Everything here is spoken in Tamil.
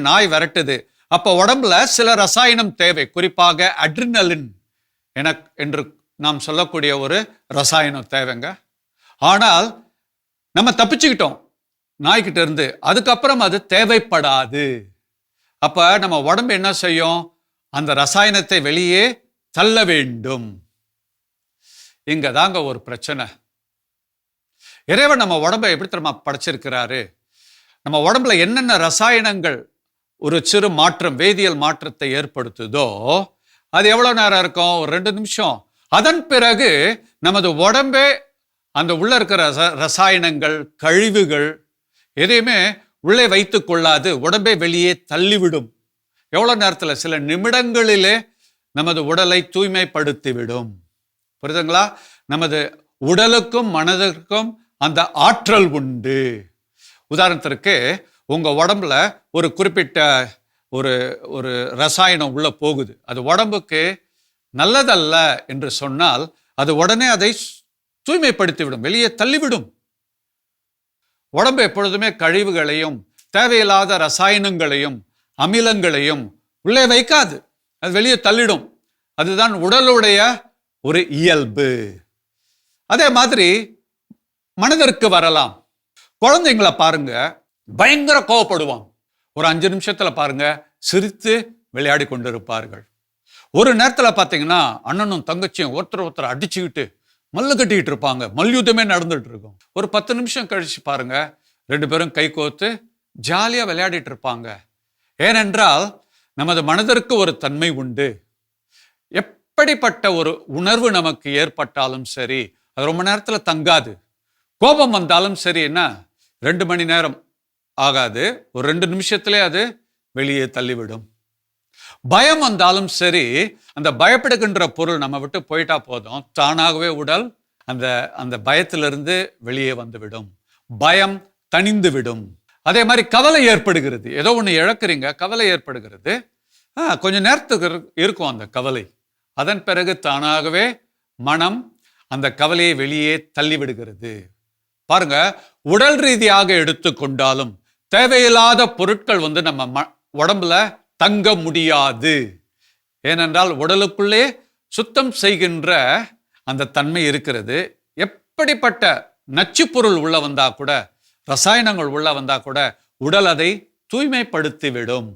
நாய் விரட்டுது. அப்ப உடம்புல சில ரசாயனம் தேவை. குறிப்பாக அட்ரினலின் என என்று நாம் சொல்லக்கூடிய ஒரு ரசாயனம் தேவைங்க. ஆனால் நம்ம தப்பிச்சுக்கிட்டோம். நாய்கிட்ட இருந்து. அதுக்கப்புறம் அது தேவைப்படாது. அப்ப நம்ம உடம்பு என்ன செய்யும்? அந்த ரசாயனத்தை வெளியே தள்ள வேண்டும். இங்க தாங்க ஒரு பிரச்சனை. இறைவன் நம்ம உடம்பை எப்படி தெரியுமா படைச்சிருக்கிறாரு? நம்ம உடம்புல என்னென்ன ரசாயனங்கள் ஒரு சிறு மாற்றம் வேதியியல் மாற்றத்தை ஏற்படுத்துதோ அது எவ்வளோ நேரம் இருக்கும்? ஒரு ரெண்டு நிமிஷம். அதன் பிறகு நமது உடம்பே அந்த உள்ளே இருக்கிற ரச ரசாயனங்கள் கழிவுகள் எதையுமே உள்ளே வைத்து கொள்ளாது. உடம்பை வெளியே தள்ளிவிடும். எவ்வளோ நேரத்தில்? சில நிமிடங்களிலே நமது உடலை தூய்மைப்படுத்திவிடும். புரியுதுங்களா? நமது உடலுக்கும் மனதிற்கும் அந்த ஆற்றல் உண்டு. உதாரணத்திற்கு உங்கள் உடம்புல ஒரு குறிப்பிட்ட ஒரு ஒரு ரசாயனம் உள்ளே போகுது. அது உடம்புக்கு நல்லதல்ல என்று சொன்னால் அது உடனே அதை தூய்மைப்படுத்திவிடும் வெளியே தள்ளிவிடும். உடம்பு எப்பொழுதுமே கழிவுகளையும் தேவையில்லாத ரசாயனங்களையும் அமிலங்களையும் உள்ளே வைக்காது. அது வெளியே தள்ளிடும். அதுதான் உடலுடைய ஒரு இயல்பு. அதே மாதிரி மனதிற்கு வரலாம். குழந்தைங்களை பாருங்க. பயங்கர கோவப்படுவான். ஒரு அஞ்சு நிமிஷத்துல பாருங்க சிரித்து விளையாடி கொண்டிருப்பார்கள். ஒரு நேரத்தில் பார்த்தீங்கன்னா அண்ணனும் தங்கச்சியும் ஒருத்தர் ஒருத்தர் அடிச்சுக்கிட்டு மல்லு கட்டிக்கிட்டு இருப்பாங்க. மல்யுத்தமே நடந்துட்டு இருக்கும். ஒரு பத்து நிமிஷம் கழிச்சு பாருங்க ரெண்டு பேரும் கை கோத்து ஜாலியாக விளையாடிட்டு இருப்பாங்க. ஏனென்றால் நமது மனதிற்கு ஒரு தன்மை உண்டு. எப்படிப்பட்ட ஒரு உணர்வு நமக்கு ஏற்பட்டாலும் சரி அது ரொம்ப நேரத்தில் தங்காது. கோபம் வந்தாலும் சரி என்ன? ரெண்டு மணி நேரம் ஆகாது. ஒரு ரெண்டு நிமிஷத்திலே அது வெளியே தள்ளிவிடும். பயம் வந்தாலும் சரி அந்த பயப்படுகின்ற பொருள் நம்ம விட்டு போயிட்டா போதும். தானாகவே உடல் அந்த அந்த பயத்திலிருந்து வெளியே வந்துவிடும். பயம் தணிந்து விடும் அதே மாதிரி கவலை ஏற்படுகிறது. ஏதோ ஒன்று இழக்கிறீங்க கவலை ஏற்படுகிறது. ஆ, நேரத்துக்கு இரு- இருக்கும் அந்த கவலை. அதன் பிறகு தானாகவே மனம் அந்த கவலையை வெளியே தள்ளிவிடுகிறது. பாருங்க உடல் ரீதியாக எடுத்துக்கொண்டாலும் தேவையில்லாத பொருட்கள் வந்து நம்ம ம- உடம்புல தங்க முடியாது. ஏனென்றால் உடலுக்குள்ளே சுத்தம் செய்கின்ற அந்த தன்மை இருக்கிறது. எப்படிப்பட்ட நச்சுப்பொருள் உள்ள வந்தா கூட ரசாயனங்கள் உள்ள வந்தா கூட உடல் அதை தூய்மைப்படுத்திவிடும்.